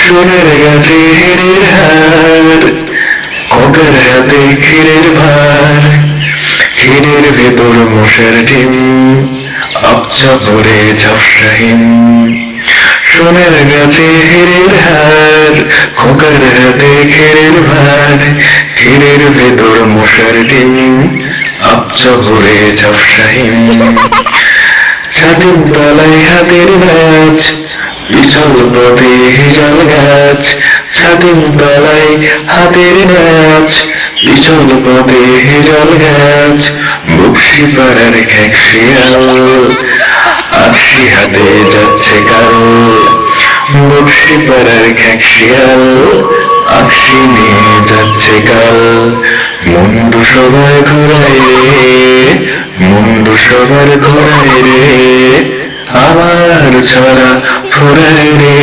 সোনার গাছে হেরের হার খোকার হাতে ভার হিরের ভেতর মশার ডিম আপচা ভরে ঝাপসাহীন সোনার গাছে হেরের হার খোকার হাতে ক্ষীরের ভার হিরের ভেতর মশার ডিম আপচা ভরে ঝাপসাহীন ছাদের তলায় হাতের নাচ বিছল পথে গাছ ছাদের তলায় হাতের নাচ বিছল পথে হিজল গাছ বক্সি পাড়ার খ্যাকশিয়াল আকশি হাতে যাচ্ছে কাল বক্সি পাড়ার খ্যাকশিয়াল আকশি নিয়ে যাচ্ছে কাল, মুন্ডু সবাই মুন্ডু সবার ঘরে রে আমার ছড়া ফুরে রে।